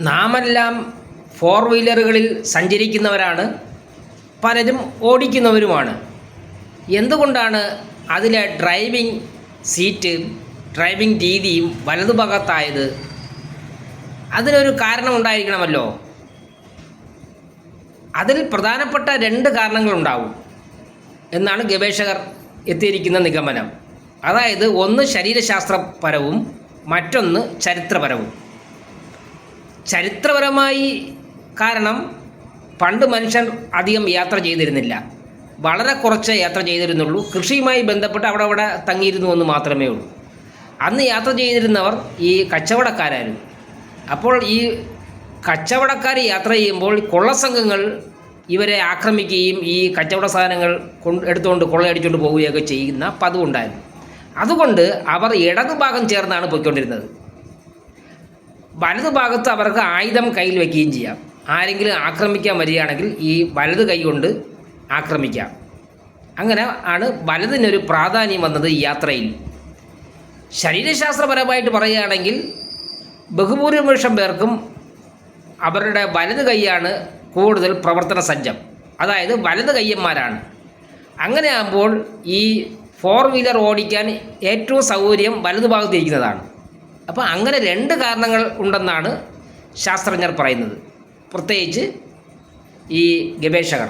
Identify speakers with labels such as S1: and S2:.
S1: നാമെല്ലാം ഫോർ വീലറുകളിൽ സഞ്ചരിക്കുന്നവരാണ് പലരും ഓടിക്കുന്നവരുമാണ്. എന്തുകൊണ്ടാണ് അതിലെ ഡ്രൈവിംഗ് സീറ്റ് ഡ്രൈവിംഗ് രീതിയും വലതുഭാഗത്തായത്? അതിനൊരു കാരണമുണ്ടായിരിക്കണമല്ലോ. അതിൽ പ്രധാനപ്പെട്ട രണ്ട് കാരണങ്ങളുണ്ടാവും എന്നാണ് ഗവേഷകർ എത്തിയിരിക്കുന്ന നിഗമനം. അതായത് ഒന്ന് ശരീരശാസ്ത്രപരവും മറ്റൊന്ന് ചരിത്രപരവും. ചരിത്രപരമായി കാരണം പണ്ട് മനുഷ്യൻ അധികം യാത്ര ചെയ്തിരുന്നില്ല. വളരെ കുറച്ച് യാത്ര ചെയ്തിരുന്നുള്ളൂ. കൃഷിയുമായി ബന്ധപ്പെട്ട് അവിടെ അവിടെ തങ്ങിയിരുന്നു എന്ന് മാത്രമേ ഉള്ളൂ. അന്ന് യാത്ര ചെയ്തിരുന്നവർ ഈ കച്ചവടക്കാരായിരുന്നു. അപ്പോൾ ഈ കച്ചവടക്കാർ യാത്ര ചെയ്യുമ്പോൾ കൊള്ളസംഘങ്ങൾ ഇവരെ ആക്രമിക്കുകയും ഈ കച്ചവട സാധനങ്ങൾ കൊണ്ട് എടുത്തുകൊണ്ട് കൊള്ളയടിച്ചുകൊണ്ട് പോവുകയൊക്കെ ചെയ്യുന്ന പതിവുണ്ടായിരുന്നു. അതുകൊണ്ട് അവർ ഇടതുഭാഗം ചേർന്നാണ് പോയിക്കൊണ്ടിരുന്നത്. വലതു ഭാഗത്ത് അവർക്ക് ആയുധം കയ്യിൽ വെക്കുകയും ചെയ്യാം. ആരെങ്കിലും ആക്രമിക്കാൻ വരികയാണെങ്കിൽ ഈ വലത് കൈ കൊണ്ട് ആക്രമിക്കാം. അങ്ങനെ ആണ് വലതിനൊരു പ്രാധാന്യം വന്നത് ഈ യാത്രയിൽ. ശരീരശാസ്ത്രപരമായിട്ട് പറയുകയാണെങ്കിൽ ബഹുഭൂരിപക്ഷം പേർക്കും അവരുടെ വലത് കൈയാണ് കൂടുതൽ പ്രവർത്തന സജ്ജം. അതായത് വലത് കയ്യന്മാരാണ്. അങ്ങനെ ആകുമ്പോൾ ഈ ഫോർ വീലർ ഓടിക്കാൻ ഏറ്റവും സൗകര്യം വലതു ഭാഗത്തിരിക്കുന്നതാണ് അപ്പോൾ അങ്ങനെ രണ്ട് കാരണങ്ങൾ ഉണ്ടെന്നാണ് ശാസ്ത്രജ്ഞർ പറയുന്നത്. പ്രത്യേകിച്ച് ഈ ഗവേഷകർ.